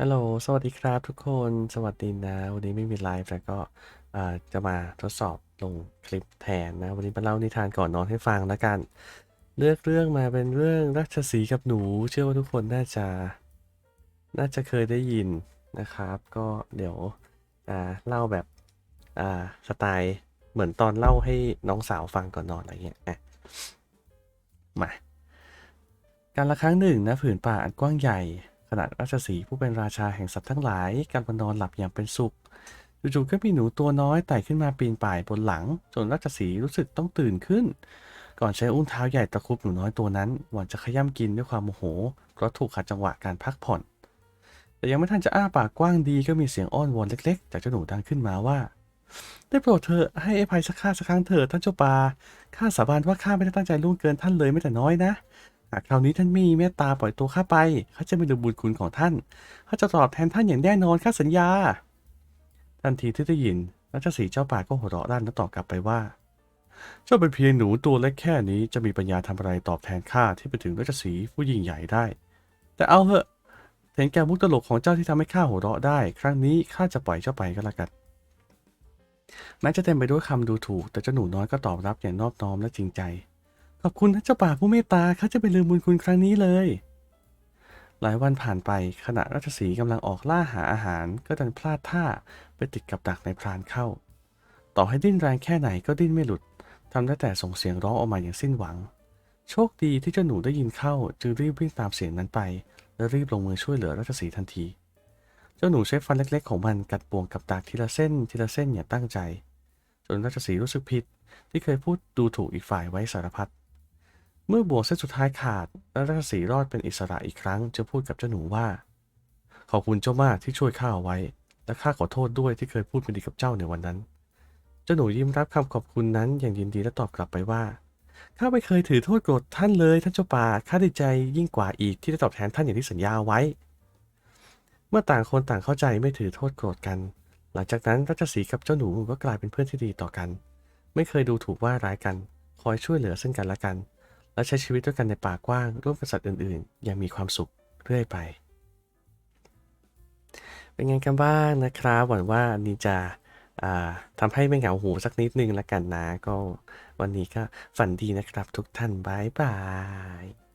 ฮัลโหล สวัสดีครับทุกคน สวัสดีนะ วันนี้ไม่มีไลฟ์แต่ก็จะมาทดสอบลงคลิปแทนนะ วันนี้มาเล่านิทานก่อนนอนให้ฟังแล้วกัน เลือกเรื่องมาเป็นเรื่องราชสีกับหนู เชื่อว่าทุกคนน่าจะ น่าจะเคยได้ยินนะครับ ก็เดี๋ยวเล่าแบบสไตล์เหมือนตอนเล่าให้น้องสาวฟังก่อนนอนอะไรเงี้ยมา การละครั้งหนึ่งณผืนป่าอันกว้างใหญ่ ขณะราชสีผู้เป็นราชาแห่งสัตว์ทั้งหลายกำลังนอนหลับอย่างเป็นสุขจู่ๆก็มีหนูตัวน้อยไต่ขึ้นมาปีนป่ายบนหลัง จนราชสีรู้สึกต้องตื่นขึ้น ก่อนใช้อุ้งเท้าใหญ่ตะคุบหนูน้อยตัวนั้นหวังจะขย้ำกินด้วยความโมโหเพราะถูกขัดจังหวะการพักผ่อน แต่ยังไม่ทันจะอ้าปากกว้างดีก็มีเสียงอ้อนวอนเล็ก ๆ จากเจ้าหนูดังขึ้นมาว่าได้โปรดเธอะให้อภัยสักข้าสักครั้งเถิดท่านเจ้าป่าข้าสาบานว่าข้าไม่ได้ตั้งใจล่วงเกินท่านเลยแม้แต่น้อยนะ หากคราวนี้ท่านมีเมตตาปล่อยตัวข้าไปข้าจะไม่ลืมบุญคุณของท่านข้าจะตอบแทนท่านอย่างแน่นอนข้าสัญญา ทันทีที่ได้ยินราชสีเจ้าป่าก็หัวเราะด้านและตอบกลับไปว่า เจ้าเป็นเพียงหนูตัวเล็กแค่นี้จะมีปัญญาทำอะไรตอบแทนข้าที่ไปถึงราชสีผู้ยิ่งใหญ่ได้ แต่เอาเถอะเห็นแก่มุกตลกของเจ้าที่ทำให้ข้าหัวเราะได้ ครั้งนี้ข้าจะปล่อยเจ้าไปก็แล้วกันแม้จะเต็มไปด้วยคำดูถูก แต่เจ้าหนูน้อยก็ตอบรับอย่างนอบน้อมและจริงใจ อบคุณท่านเจ้าป่าผู้เมตตาข้าจะไม่ลืมบุญคุณครั้งนี้เลย หลายวันผ่านไปขณะราชสีกำลังออกล่าหาอาหารก็ดันพลาดท่าไปติดกับดักในพรานเข้า ต่อให้ดิ้นแรงแค่ไหนก็ดิ้นไม่หลุดทำได้แต่ส่งเสียงร้องออกมาอย่างสิ้นหวัง โชคดีที่เจ้าหนูได้ยินเข้าจึงรีบวิ่งตามเสียงนั้นไป และรีบลงมือช่วยเหลือราชสีทันที เจ้าหนูใช้ฟันเล็กๆ ของมันกัดปวงกับดักทีละเส้นทีละเส้นอย่างตั้งใจ จนราชสีรู้สึกผิดที่เคยพูดดูถูกอีกฝ่ายไว้สารพัด เมื่อบ่วงเส้นสุดท้ายขาดและราชสีรอดเป็นอิสระอีกครั้งจึงพูดกับเจ้าหนูว่า ขอบคุณเจ้ามากที่ช่วยข้าเอาไว้ และข้าขอโทษด้วยที่เคยพูดไม่ดีกับเจ้าในวันนั้น เจ้าหนูยิ้มรับคำขอบคุณนั้นอย่างยินดีและตอบกลับไปว่าข้าไม่เคยถือโทษโกรธท่านเลยท่านเจ้าป่าข้าดีใจยิ่งกว่าอีกที่ได้ตอบแทนท่านอย่างที่สัญญาไว้ เมื่อต่างคนต่างเข้าใจไม่ถือโทษโกรธกัน หลังจากนั้นราชสีกับเจ้าหนูก็กลายเป็นเพื่อนที่ดีต่อกัน ไม่เคยดูถูกว่าร้ายกัน คอยช่วยเหลือซึ่งกันและกัน และใช้ชีวิตด้วยกันในป่ากว้างร่วมกับสัตว์อื่นๆ อย่างมีความสุขเรื่อยไป เป็นไงกันบ้างนะครับ หวังว่าอันนี้จะอ่าทำให้ไม่เหงาหูสักนิดนึงละกันนะ ก็วันนี้ก็ฝันดีนะครับทุกท่านบายบาย